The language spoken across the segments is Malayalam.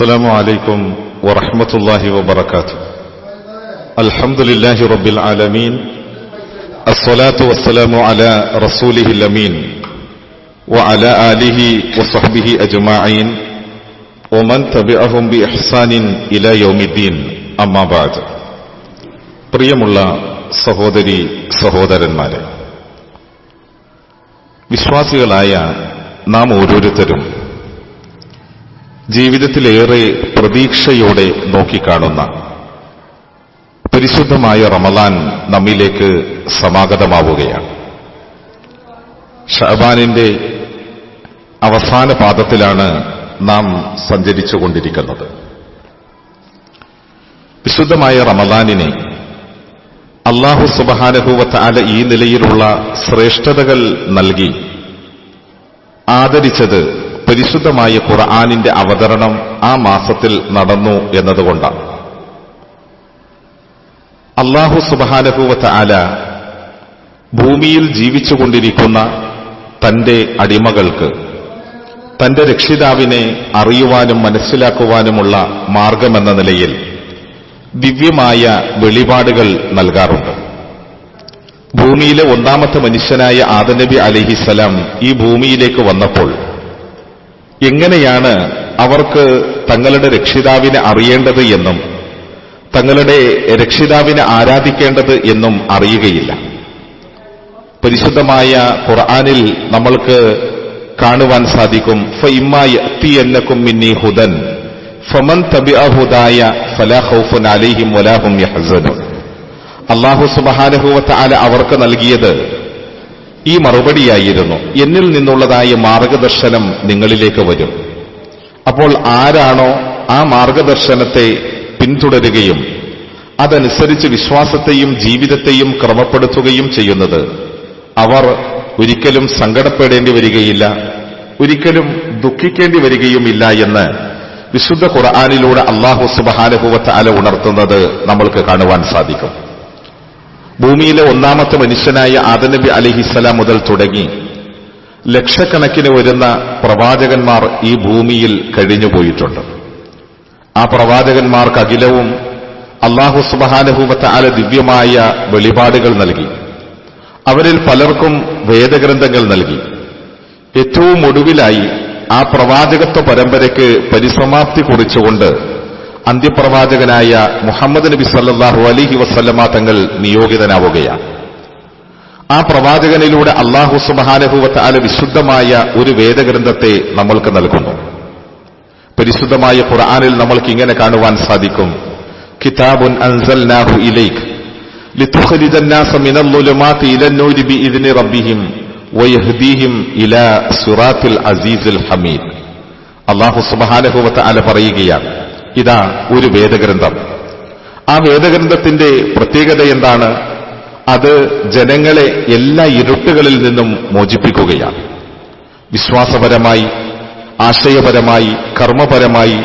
السلام عليكم ورحمة الله وبركاته الحمد لله رب العالمين الصلاة والسلام على رسوله الأمين وعلى آله وصحبه أجمعين ومن تبعهم بإحسان إلى يوم الدين أما بعد പ്രിയമുള്ള സഹോദരി സഹോദരന്മാരെ വിശ്വാസികളായ നാം ഓരോരുത്തരും ജീവിതത്തിലേറെ പ്രതീക്ഷയോടെ നോക്കിക്കാണുന്ന പരിശുദ്ധമായ റമദാൻ നമ്മിലേക്ക് സമാഗതമാവുകയാണ്. ഷഹബാനിന്റെ അവസാന പാദത്തിലാണ് നാം സഞ്ചരിച്ചുകൊണ്ടിരിക്കുന്നത്. വിശുദ്ധമായ റമദാനിനെ അള്ളാഹു സുബഹാനഹുവത്ത് അല ഈ നിലയിലുള്ള ശ്രേഷ്ഠതകൾ നൽകി ആദരിച്ചത് പരിശുദ്ധമായ ഖുർആാനിന്റെ അവതരണം ആ മാസത്തിൽ നടന്നു എന്നതുകൊണ്ടാണ്. അള്ളാഹു സുബാനഭൂവത്ത് ആല ഭൂമിയിൽ ജീവിച്ചുകൊണ്ടിരിക്കുന്ന തന്റെ അടിമകൾക്ക് തന്റെ രക്ഷിതാവിനെ അറിയുവാനും മനസ്സിലാക്കുവാനുമുള്ള മാർഗമെന്ന നിലയിൽ ദിവ്യമായ വെളിപാടുകൾ നൽകാറുണ്ട്. ഭൂമിയിലെ ഒന്നാമത്തെ മനുഷ്യനായ ആദനബി അലിഹിസലാം ഈ ഭൂമിയിലേക്ക് വന്നപ്പോൾ എങ്ങനെയാണ് അവർക്ക് തങ്ങളുടെ രക്ഷിതാവിനെ അറിയേണ്ടത് എന്നും തങ്ങളുടെ രക്ഷിതാവിനെ ആരാധിക്കേണ്ടത് എന്നും അറിയുകയില്ല. പരിശുദ്ധമായ ഖുർആാനിൽ നമ്മൾക്ക് കാണുവാൻ സാധിക്കും ഫഇമ്മായത്തിയന്നക്കും മിന്നി ഹുദൻ ഫമൻ തബിഅഹുദായ ഫലാ ഖൗഫുൻ അലൈഹിം വലാഹും യഹസനും അള്ളാഹു സുബഹാനഹുവത്ത ആല അവർക്ക് നൽകിയത് ഈ മറുപടിയായിരുന്നു. എന്നിൽ നിന്നുള്ളതായ മാർഗദർശനം നിങ്ങളിലേക്ക് വരും. അപ്പോൾ ആരാണോ ആ മാർഗദർശനത്തെ പിന്തുടരുകയും അതനുസരിച്ച് വിശ്വാസത്തെയും ജീവിതത്തെയും ക്രമപ്പെടുത്തുകയും ചെയ്യുന്നത്. അവർ ഒരിക്കലും സങ്കടപ്പെടേണ്ടി വരികയില്ല ഒരിക്കലും ദുഃഖിക്കേണ്ടി വരികയുമില്ല എന്ന് വിശുദ്ധ ഖുർആാനിലൂടെ അള്ളാഹു സുബഹാനുഭവത്തെ അല ഉണർത്തുന്നത് നമ്മൾക്ക് കാണുവാൻ സാധിക്കും. ഭൂമിയിലെ ഒന്നാമത്തെ മനുഷ്യനായ ആദനബി അലിഹിസ്സലാം മുതൽ തുടങ്ങി. ലക്ഷക്കണക്കിന് വരുന്ന പ്രവാചകന്മാർ ഈ ഭൂമിയിൽ കഴിഞ്ഞുപോയിട്ടുണ്ട്. ആ പ്രവാചകന്മാർക്ക് അഖിലവും അള്ളാഹു സുബഹാനുഭൂമത്തെ ആല ദിവ്യമായ വെളിപാടുകൾ നൽകി. അവരിൽ പലർക്കും വേദഗ്രന്ഥങ്ങൾ നൽകി. ഏറ്റവും ഒടുവിലായി ആ പ്രവാചകത്വ പരമ്പരയ്ക്ക് പരിസമാപ്തി കുറിച്ചുകൊണ്ട് അന്ത്യപ്രവാചകനായ മുഹമ്മദ് നബി സല്ലാഹു അലിഹി വസ്ല്ലമ തങ്ങൾ നിയോഗിതനാവുകയാണ് ആ പ്രവാചകനിലൂടെ അള്ളാഹു സുബാനഹുവത്ത് അല വിശുദ്ധമായ ഒരു വേദഗ്രന്ഥത്തെ നമ്മൾക്ക് നൽകുന്നു പരിശുദ്ധമായ ഖുർആാനിൽ നമ്മൾക്ക് ഇങ്ങനെ കാണുവാൻ സാധിക്കും കിതാബുൻ അൻസൽനാഹു ഇലൈക് لتخرج الناس من الظلمات إلى النور بإذن ربهم ويهديهم إلى صراط العزيز الحميد അള്ളാഹു സുബഹാനഹുവത്ത് അല പറയുകയാണ് ഇതാ ഒരു വേദഗ്രന്ഥം. ആ വേദഗ്രന്ഥത്തിന്റെ പ്രത്യേകത എന്താണ്? അത് ജനങ്ങളെ എല്ലാ ഇരുട്ടുകളിൽ നിന്നും മോചിപ്പിക്കുകയാണ്. വിശ്വാസപരമായി ആശയപരമായി കർമ്മപരമായി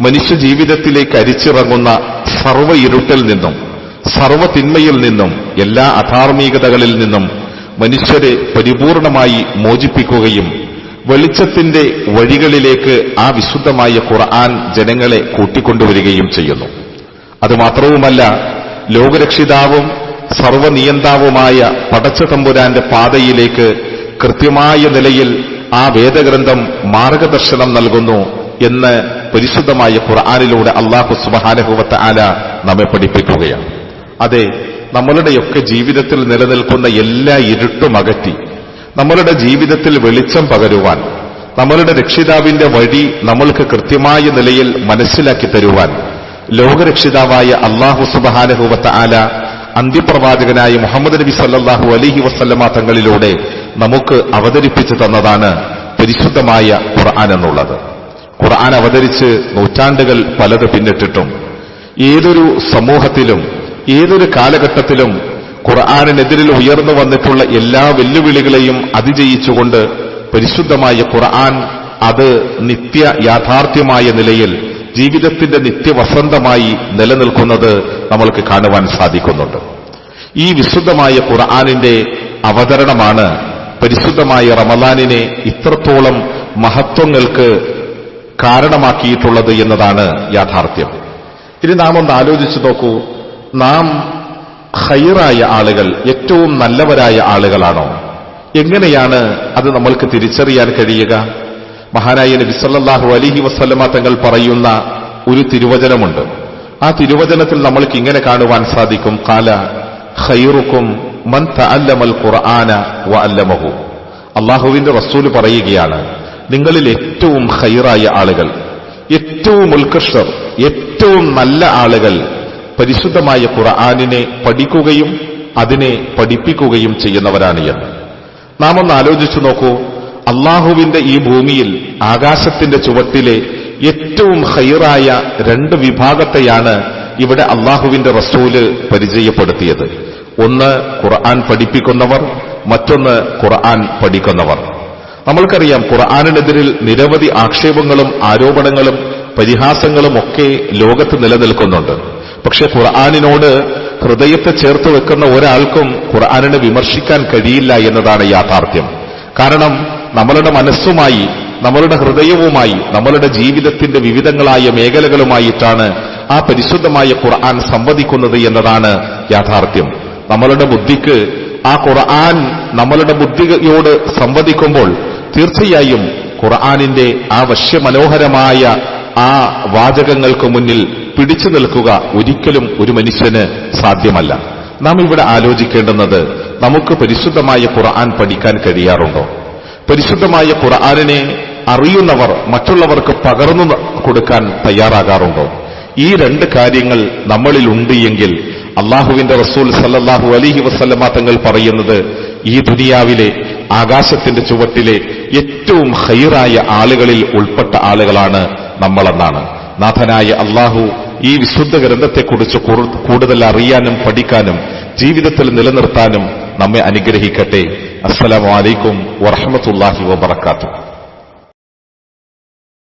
മനുഷ്യ ജീവിതത്തിലേക്ക് അരിച്ചിറങ്ങുന്ന സർവ ഇരുട്ടിൽ നിന്നും സർവ തിന്മയിൽ നിന്നും എല്ലാ അധാർമികതകളിൽ നിന്നും മനുഷ്യരെ പരിപൂർണമായി മോചിപ്പിക്കുകയും വെളിച്ചത്തിന്റെ വഴികളിലേക്ക് ആ വിശുദ്ധമായ ഖുർആൻ ജനങ്ങളെ കൂട്ടിക്കൊണ്ടുവരികയും ചെയ്യുന്നു. അതുമാത്രവുമല്ല ലോകരക്ഷിതാവും സർവനിയന്താവുമായ പടച്ച തമ്പുരാന്റെ പാതയിലേക്ക് കൃത്യമായ നിലയിൽ ആ വേദഗ്രന്ഥം മാർഗദർശനം നൽകുന്നു എന്ന് പരിശുദ്ധമായ ഖുർആാനിലൂടെ അള്ളാഹു സുബഹാനഹുവത്ത ആല നമ്മെ പഠിപ്പിക്കുകയാണ്. അതെ നമ്മളുടെയൊക്കെ ജീവിതത്തിൽ നിലനിൽക്കുന്ന എല്ലാ ഇരുട്ടും അകറ്റി. നമ്മളുടെ ജീവിതത്തിൽ വെളിച്ചം പകരുവാൻ നമ്മളുടെ രക്ഷിതാവിന്റെ വഴി നമ്മൾക്ക് കൃത്യമായ നിലയിൽ മനസ്സിലാക്കി തരുവാൻ ലോകരക്ഷിതാവായ അള്ളാഹു സുബഹാനഹുവത്ത ആല അന്ത്യപ്രവാചകനായ മുഹമ്മദ് നബി സല്ലാഹു അലഹി വസ്ല്ലമ തങ്ങളിലൂടെ നമുക്ക് അവതരിപ്പിച്ചു തന്നതാണ് പരിശുദ്ധമായ ഖുർആൻ എന്നുള്ളത്. ഖുർആൻ അവതരിച്ച് നൂറ്റാണ്ടുകൾ പലത് പിന്നിട്ടിട്ടും ഏതൊരു സമൂഹത്തിലും ഏതൊരു കാലഘട്ടത്തിലും ഖുർആാനിനെതിരിൽ ഉയർന്നു വന്നിട്ടുള്ള എല്ലാ വെല്ലുവിളികളെയും അതിജയിച്ചുകൊണ്ട് പരിശുദ്ധമായ ഖുർആൻ അത് നിത്യ യാഥാർത്ഥ്യമായ നിലയിൽ ജീവിതത്തിന്റെ നിത്യവസന്തമായി നിലനിൽക്കുന്നത് നമ്മൾക്ക് കാണുവാൻ സാധിക്കുന്നുണ്ട്. ഈ വിശുദ്ധമായ ഖുർആാനിന്റെ അവതരണമാണ് പരിശുദ്ധമായ റമദാനിനെ ഇത്രത്തോളം മഹത്വങ്ങൾക്ക് കാരണമാക്കിയിട്ടുള്ളത് എന്നതാണ് യാഥാർത്ഥ്യം. ഇനി നാം ഒന്ന് ആലോചിച്ചു നോക്കൂ. നാം ഹൈറായ ആളുകൾ ഏറ്റവും നല്ലവരായ ആളുകളാണോ? എങ്ങനെയാണ് അത് നമ്മൾക്ക് തിരിച്ചറിയാൻ കഴിയുക? മഹാനായ നബി സല്ലല്ലാഹു അലൈഹി വസല്ലമ തങ്ങൾ പറയുന്ന ഒരു തിരുവചനമുണ്ട്. ആ തിരുവചനത്തിൽ നമ്മൾക്ക് ഇങ്ങനെ കാണുവാൻ സാധിക്കും. കാല ഖൈറുക്കും മൻ തഅല്ലമൽ ഖുർആന വ അല്ലമഹു അള്ളാഹുവിന്റെ റസൂൽ പറയുകയാണ് നിങ്ങളിൽ ഏറ്റവും ഖൈറായ ആളുകൾ ഏറ്റവും ഉത്കൃഷ്ടർ ഏറ്റവും നല്ല ആളുകൾ പരിശുദ്ധമായ ഖുർആാനിനെ പഠിക്കുകയും അതിനെ പഠിപ്പിക്കുകയും ചെയ്യുന്നവരാണ് എന്ന്. നാം ഒന്ന് ആലോചിച്ചു നോക്കൂ. അള്ളാഹുവിന്റെ ഈ ഭൂമിയിൽ ആകാശത്തിന്റെ ചുവട്ടിലെ ഏറ്റവും ഹൈറായ രണ്ട് വിഭാഗത്തെയാണ് ഇവിടെ അള്ളാഹുവിന്റെ റസൂൽ പരിചയപ്പെടുത്തിയത്. ഒന്ന് ഖുർആൻ പഠിപ്പിക്കുന്നവർ മറ്റൊന്ന് ഖുർആൻ പഠിക്കുന്നവർ. നമ്മൾക്കറിയാം ഖുർആാനിനെതിരിൽ നിരവധി ആക്ഷേപങ്ങളും ആരോപണങ്ങളും പരിഹാസങ്ങളും ഒക്കെ ലോകത്ത് നിലനിൽക്കുന്നുണ്ട്. പക്ഷെ ഖുർആാനിനോട് ഹൃദയത്തെ ചേർത്ത് വെക്കുന്ന ഒരാൾക്കും ഖുർആാനിനെ വിമർശിക്കാൻ കഴിയില്ല എന്നതാണ് യാഥാർത്ഥ്യം. കാരണം നമ്മളുടെ മനസ്സുമായി നമ്മളുടെ ഹൃദയവുമായി നമ്മളുടെ ജീവിതത്തിന്റെ വിവിധങ്ങളായ മേഖലകളുമായിട്ടാണ് ആ പരിശുദ്ധമായ ഖുർആൻ സംവദിക്കുന്നത് എന്നതാണ് യാഥാർത്ഥ്യം. നമ്മളുടെ ബുദ്ധിക്ക് ആ ഖുർആൻ നമ്മളുടെ ബുദ്ധിയോട് സംവദിക്കുമ്പോൾ തീർച്ചയായും ഖുർആാനിന്റെ ആ വശ്യമനോഹരമായ ആ വാചകങ്ങൾക്ക് മുന്നിൽ പിടിച്ചു നിൽക്കുക ഒരിക്കലും ഒരു മനുഷ്യന് സാധ്യമല്ല. നാം ഇവിടെ ആലോചിക്കേണ്ടുന്നത് നമുക്ക് പരിശുദ്ധമായ ഖുർആൻ പഠിക്കാൻ കഴിയാറുണ്ടോ? പരിശുദ്ധമായ ഖുർആാനിനെ അറിയുന്നവർ മറ്റുള്ളവർക്ക് പകർന്നു കൊടുക്കാൻ തയ്യാറാകാറുണ്ടോ? ഈ രണ്ട് കാര്യങ്ങൾ നമ്മളിൽ ഉണ്ട് എങ്കിൽ അള്ളാഹുവിന്റെ റസൂൽ സല്ലാഹു അലിഹി വസല്ലമ തങ്ങൾ പറയുന്നത് ഈ ദുനിയാവിലെ ആകാശത്തിന്റെ ചുവട്ടിലെ ഏറ്റവും ഹൈറായ ആളുകളിൽ ഉൾപ്പെട്ട ആളുകളാണ് നമ്മളെന്നാണ്. നാഥനായ അള്ളാഹു ഈ വിശുദ്ധ ഗ്രന്ഥത്തെക്കുറിച്ച് കുറു- കൂടുതൽ അറിയാനും പഠിക്കാനും ജീവിതത്തിൽ നിലനിർത്താനും നമ്മെ അനുഗ്രഹിക്കട്ടെ. അസ്സലാമലൈക്കും വറഹമത്തുല്ലാഹി വബർക്കാത്തു